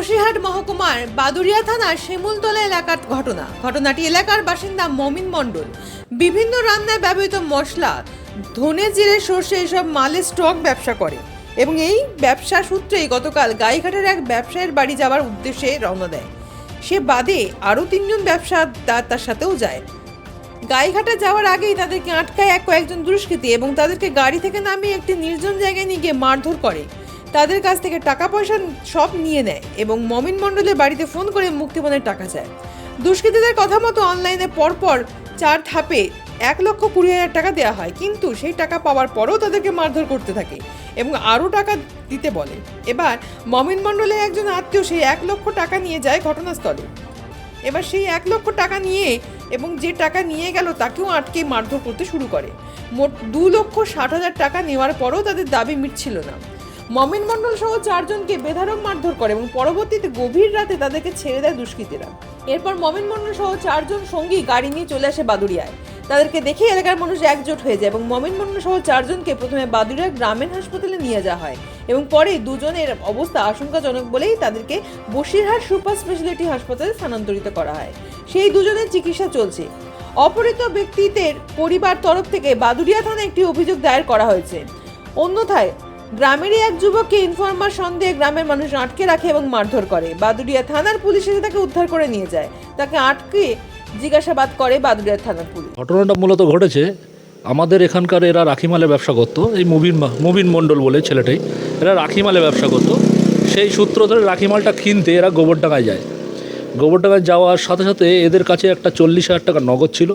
বসিরহাট মহকুমার বাদুরিয়া থানার শিমুলতলা এলাকার ঘটনা। ঘটনাটি এলাকার বাসিন্দা মমিন মণ্ডল। বিভিন্ন রান্নায় ব্যবহৃত মশলা, ধনে জিরে, সর্ষে এসব মালের স্টক ব্যবসা করে এবং এই ব্যবসা সূত্রেই গতকাল গাইঘাটের এক ব্যবসায়ীর বাড়ি যাওয়ার উদ্দেশ্যে রওনা দেয়। সে বাদে আরও তিনজন ব্যবসাদার তার সাথেও যায়। গাইঘাটে যাওয়ার আগেই তাদেরকে আটকায় এক কয়েকজন দুষ্কৃতী এবং তাদেরকে গাড়ি থেকে নামিয়ে একটি নির্জন জায়গায় নিয়ে গিয়ে মারধর করে। তাদের কাছ থেকে টাকা পয়সা সব নিয়ে নেয় এবং মমিন মণ্ডলের বাড়িতে ফোন করে মুক্তিপণের টাকা চায়। দুষ্কৃতীদের কথা মতো অনলাইনে পরপর চার ধাপে এক লক্ষ কুড়ি হাজার টাকা দেওয়া হয়। কিন্তু সেই টাকা পাওয়ার পরেও তাদেরকে মারধর করতে থাকে এবং আরও টাকা দিতে বলে। এবার মমিন মণ্ডলের একজন আত্মীয় সেই এক লক্ষ টাকা নিয়ে যায় ঘটনাস্থলে। এবার সেই এক লক্ষ টাকা নিয়ে এবং যে টাকা নিয়ে গেল তাকেও আটকে মারধর করতে শুরু করে। মোট দু লক্ষ ষাট হাজার টাকা নেওয়ার পরেও তাদের দাবি মিটছিল না। মমিন মণ্ডল সহ চারজনকে বেধারক মারধর করে এবং পরবর্তীতে গভীর রাতে তাদেরকে ছেড়ে দেয় দুষ্কৃতীরা। এরপর মমিন মণ্ডল সহ চারজন সঙ্গী গাড়ি নিয়ে চলে আসে বাদুড়িয়ায়। তাদেরকে দেখে এলাকার মানুষ একজোট হয়ে যায় এবং মমিন মণ্ডল সহ চারজনকে প্রথমে বাদুড়িয়া গ্রামীণ হাসপাতালে নিয়ে যাওয়া হয় এবং পরে দুজনের অবস্থা আশঙ্কাজনক বলেই তাদেরকে বসিরহাট সুপার স্পেশালিটি হাসপাতালে স্থানান্তরিত করা হয়। সেই দুজনের চিকিৎসা চলছে। অপহৃত ব্যক্তিদের পরিবার তরফ থেকে বাদুড়িয়া থানায় একটি অভিযোগ দায়ের করা হয়েছে। অন্যথায় গ্রামেরই এক যুবককে ইনফরমার সন্দেহে গ্রামের মানুষ আটকে রাখে এবং মারধর করে। বাদুড়িয়া থানার পুলিশ এসে তাকে উদ্ধার করে নিয়ে যায়। তাকে আটকে জিজ্ঞাসাবাদ করে বাদুড়িয়া থানার পুলিশ। ঘটনাটা মূলত ঘটেছে। আমাদের এখানকার এরা রাখিমালে ব্যবসা করতো। এই মুবিন মুবিন মণ্ডল বলে ছেলেটাই। এরা রাখিমালে ব্যবসা করতো। সেই সূত্র ধরে রাখিমালটা কিনতে এরা গোবরডাঙ্গায় যায়। গোবরডাঙ্গায় যাওয়ার সাথে সাথে এদের কাছে একটা চল্লিশ হাজার টাকা নগদ ছিল।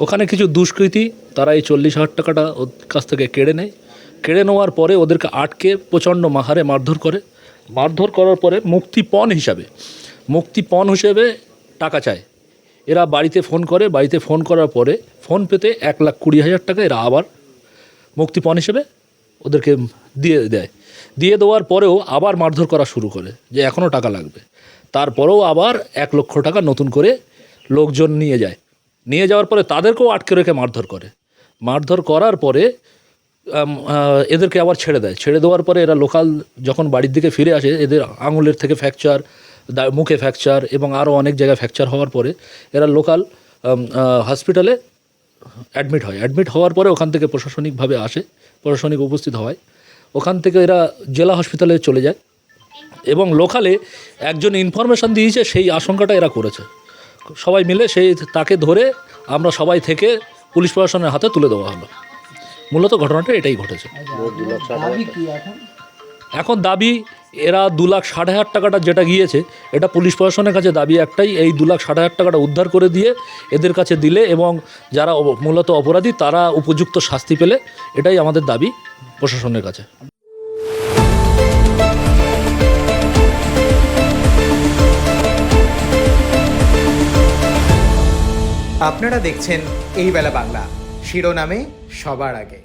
ওখানে কিছু দুষ্কৃতী, তারা এই চল্লিশ হাজার টাকাটা ওর কাছ থেকে কেড়ে নেয়। কেড়ে নেওয়ার পরে ওদেরকে আটকে প্রচণ্ড মাহারে মারধর করে। মারধর করার পরে মুক্তিপণ হিসাবে, মুক্তিপণ হিসেবে টাকা চায়। এরা বাড়িতে ফোন করে, বাড়িতে ফোন করার পরে ফোন পেতে এক লাখ কুড়ি হাজার টাকা এরা আবার মুক্তিপণ হিসেবে ওদেরকে দিয়ে দেয়। দিয়ে দেওয়ার পরেও আবার মারধর করা শুরু করে যে এখনও টাকা লাগবে। তারপরেও আবার এক লক্ষ টাকা নতুন করে লোকজন নিয়ে যায়। নিয়ে যাওয়ার পরে তাদেরকেও আটকে রেখে মারধর করে। মারধর করার পরে এদেরকে আবার ছেড়ে দেয়। ছেড়ে দেওয়ার পরে এরা লোকাল যখন বাড়ির দিকে ফিরে আসে, এদের আঙুলের থেকে ফ্র্যাকচার মুখে ফ্র্যাকচার এবং আরও অনেক জায়গায় ফ্র্যাকচার হওয়ার পরে এরা লোকাল হসপিটালে অ্যাডমিট হয়। অ্যাডমিট হওয়ার পরে ওখান থেকে প্রশাসনিকভাবে আসে, প্রশাসনিক উপস্থিত হয়। ওখান থেকে এরা জেলা হসপিটালে চলে যায় এবং লোকালে একজন ইনফরমেশান দিয়েছে, সেই আশঙ্কাটা এরা করেছে। সবাই মিলে সেই, তাকে ধরে আমরা সবাই থেকে পুলিশ প্রশাসনের হাতে তুলে দেওয়া হলো। মূলত ঘটনাটা এটাই ঘটেছে। এখন দাবি, এরা দু লাখ ষাট হাজার টাকাটা যেটা গিয়েছে, এটা পুলিশ প্রশাসনের কাছে দাবি একটাই, এই দু লাখ ষাট হাজার টাকাটা উদ্ধার করে দিয়ে এদের কাছে দিলে এবং যারা মূলত অপরাধী, তারা উপযুক্ত শাস্তি পেলে, এটাই আমাদের দাবি প্রশাসনের কাছে। আপনারা দেখছেন এই বেলা বাংলা। শিরোনামে সবার আগে।